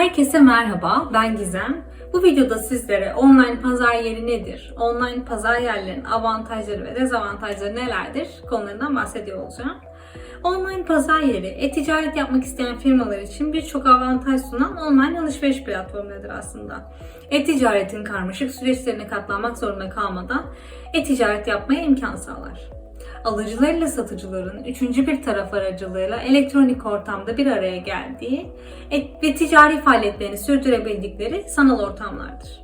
Herkese merhaba, ben Gizem. Bu videoda sizlere online pazar yeri nedir, online pazar yerlerinin avantajları ve dezavantajları nelerdir konularından bahsediyor olacağım. Online pazar yeri, e-ticaret yapmak isteyen firmalar için birçok avantaj sunan online alışveriş platformudur aslında. E-ticaretin karmaşık süreçlerine katlanmak zorunda kalmadan e-ticaret yapmaya imkan sağlar alıcılarıyla satıcıların üçüncü bir taraf aracılığıyla elektronik ortamda bir araya geldiği ve ticari faaliyetlerini sürdürebildikleri sanal ortamlardır.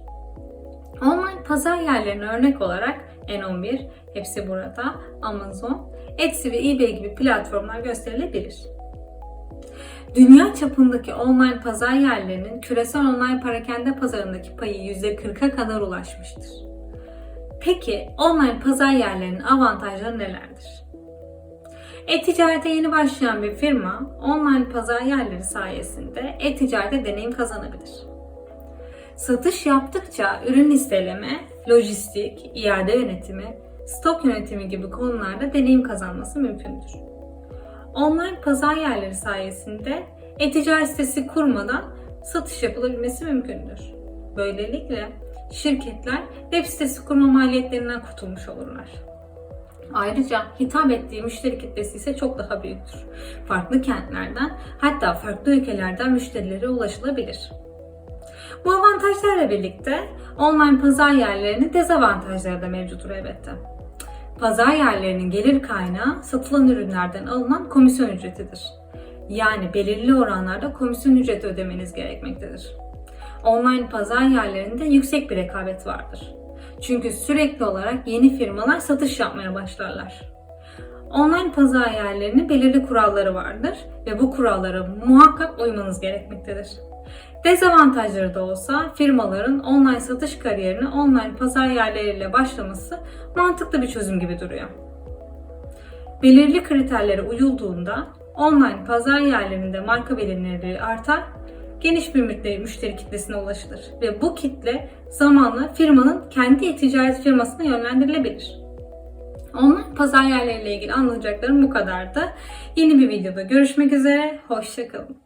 Online pazar yerlerine örnek olarak N11, hepsi burada, Amazon, Etsy ve eBay gibi platformlar gösterilebilir. Dünya çapındaki online pazar yerlerinin küresel online parakende pazarındaki payı %40'a kadar ulaşmıştır. Peki online pazar yerlerinin avantajları nelerdir? E-ticarete yeni başlayan bir firma online pazar yerleri sayesinde e-ticarete deneyim kazanabilir. Satış yaptıkça ürün listeleme, lojistik, iade yönetimi, stok yönetimi gibi konularda deneyim kazanması mümkündür. Online pazar yerleri sayesinde e-ticaret sitesi kurmadan satış yapılabilmesi mümkündür. Böylelikle şirketler web sitesi kurma maliyetlerinden kurtulmuş olurlar. Ayrıca hitap ettiği müşteri kitlesi ise çok daha büyüktür. Farklı kentlerden hatta farklı ülkelerden müşterilere ulaşılabilir. Bu avantajlarla birlikte online pazar yerlerinin dezavantajları da mevcuttur elbette. Pazar yerlerinin gelir kaynağı satılan ürünlerden alınan komisyon ücretidir. Yani belirli oranlarda komisyon ücreti ödemeniz gerekmektedir online pazar yerlerinde yüksek bir rekabet vardır. Çünkü sürekli olarak yeni firmalar satış yapmaya başlarlar. Online pazar yerlerinin belirli kuralları vardır ve bu kurallara muhakkak uymanız gerekmektedir. Dezavantajları da olsa firmaların online satış kariyerine online pazar yerleriyle başlaması mantıklı bir çözüm gibi duruyor. Belirli kriterlere uyulduğunda online pazar yerlerinde marka bilinirliği artar geniş bir müşteri, kitlesine ulaşılır ve bu kitle zamanla firmanın kendi ticaret firmasına yönlendirilebilir. Online pazar yerleriyle ilgili anlatacaklarım bu kadardı. Yeni bir videoda görüşmek üzere, hoşçakalın.